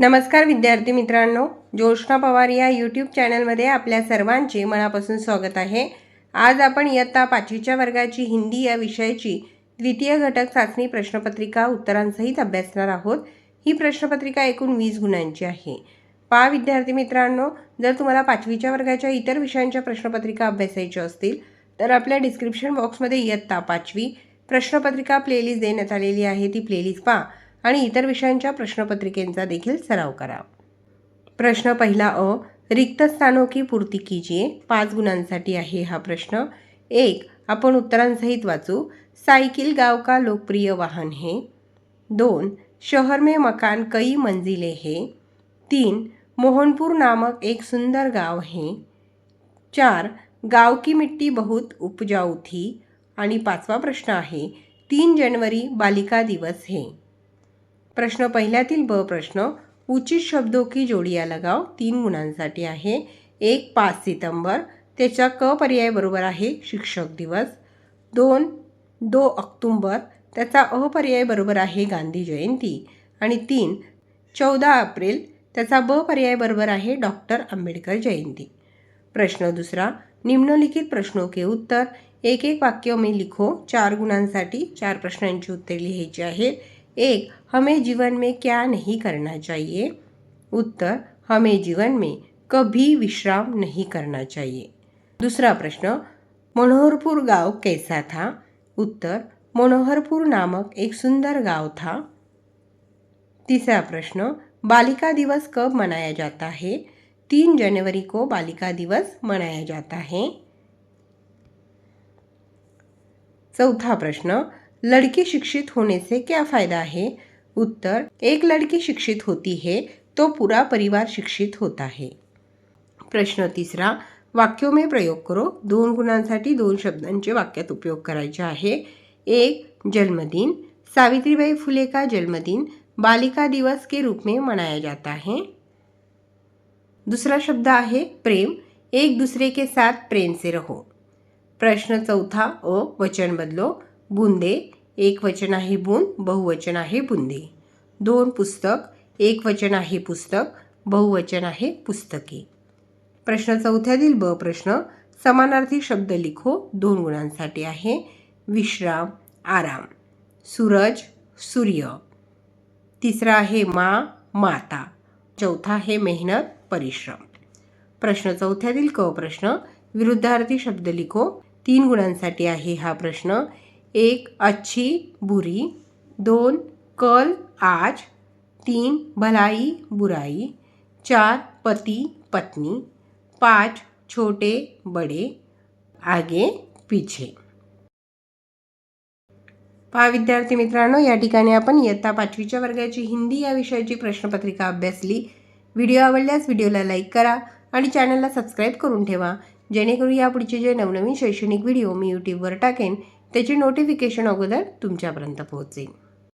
नमस्कार विद्यार्थी मित्रांनो ज्योष्णा पवार या यूट्यूब चॅनलमध्ये आपल्या सर्वांचे मनापासून स्वागत आहे. आज आपण इयत्ता पाचवीच्या वर्गाची हिंदी या विषयाची द्वितीय घटक चाचणी प्रश्नपत्रिका उत्तरांसहित अभ्यासणार आहोत. ही प्रश्नपत्रिका एकूण वीस गुणांची आहे. पहा विद्यार्थी मित्रांनो जर तुम्हाला पाचवीच्या वर्गाच्या इतर विषयांच्या प्रश्नपत्रिका अभ्यासायच्या असतील तर आपल्या डिस्क्रिप्शन बॉक्समध्ये इयत्ता पाचवी प्रश्नपत्रिका प्लेलिस्ट देण्यात आलेली आहे. ती प्लेलिस्ट पहा. आणि इतर विषयांच्या प्रश्नपत्रिकेंचा देखील सराव करा. प्रश्न पहिला अ रिक्त स्थानों की पूर्ती कीजिए पाच गुणांसाठी आहे हा प्रश्न. एक आपण उत्तरांसहित वाचू. सायकिल गाव का लोकप्रिय वाहन है? दोन शहर में मकान कई मंजिले है? तीन मोहनपुर नामक एक सुंदर गाव है? चार गाव की मिट्टी बहुत उपजाऊ थी? आणि पाचवा प्रश्न आहे तीन जनवरी बालिका दिवस है? प्रश्न पहिल्यातील ब प्रश्न उचित शब्दों की जोडिया लगाव तीन गुणांसाठी आहे. एक पाच सितंबर त्याचा क पर्याय बरोबर आहे शिक्षक दिवस. दोन दो ऑक्टोंबर त्याचा अ पर्याय बरोबर आहे गांधी जयंती. आणि तीन चौदा एप्रिल त्याचा ब पर्याय बरोबर आहे डॉक्टर आंबेडकर जयंती. प्रश्न दुसरा निम्नलिखित प्रश्नों के उत्तर. एक एक वाक्य में लिखो चार गुणांसाठी चार प्रश्नांची उत्तरे लिहायची आहेत. एक, हमें जीवन में क्या नहीं करना चाहिए? उत्तर, हमें जीवन में कभी विश्राम नहीं करना चाहिए। दूसरा प्रश्न, मनोहरपुर गाँव कैसा था? उत्तर, मनोहरपुर नामक एक सुंदर गाँव था। तीसरा प्रश्न, बालिका दिवस कब मनाया जाता है? तीन जनवरी को बालिका दिवस मनाया जाता है। चौथा प्रश्न लड़की शिक्षित होने से क्या फ़ायदा है? उत्तर, एक लड़की शिक्षित होती है तो पूरा परिवार शिक्षित होता है। प्रश्न तिसरा, वाक्यों में प्रयोग करो। दोन गुणांसाठी दोन शब्दांचे वाक्यात उपयोग करायचे आहे. एक, जन्मदिन. सावित्रीबाई फुले का जन्मदिन बालिका दिवस के रूप में मनाया जाता है. दूसरा शब्द आहे प्रेम. एक दूसरे के साथ प्रेम से रहो. प्रश्न चौथा, अ, वचन बदलो. बुंदे एक वचन आहे बूंद बहुवचन आहे बुंदे. दोन पुस्तक एक वचन आहे पुस्तक बहुवचन आहे पुस्तके. प्रश्न चौथ्यातील ब प्रश्न समानार्थी शब्द लिखो दोन गुणांसाठी आहे विश्राम आराम. सूरज सूर्य. तिसरा आहे मा माता. चौथा आहे मेहनत परिश्रम. प्रश्न चौथ्यातील क प्रश्न विरुद्धार्थी शब्द लिखो तीन गुणांसाठी आहे हा प्रश्न एक अच्छी बुरी दोन कल आज तीन भलाई बुराई चार पति पत्नी पाँच छोटे बड़े आगे पीछे। पहा विद्यार्थी मित्रांनो या ठिकाणी आपण इयत्ता पाचवीच्या वर्गाची हिंदी या विषयाची प्रश्नपत्रिका अभ्यासली. व्हिडिओ आवडल्यास व्हिडिओला लाईक करा आणि चॅनलला सबस्क्राईब करून ठेवा. जेणेकरून यापुढचे जे नवनवीन शैक्षणिक व्हिडिओ मी यूट्यूबवर टाकेन त्याचे नोटिफिकेशन अगोदर तुमच्यापर्यंत पोहोचेल.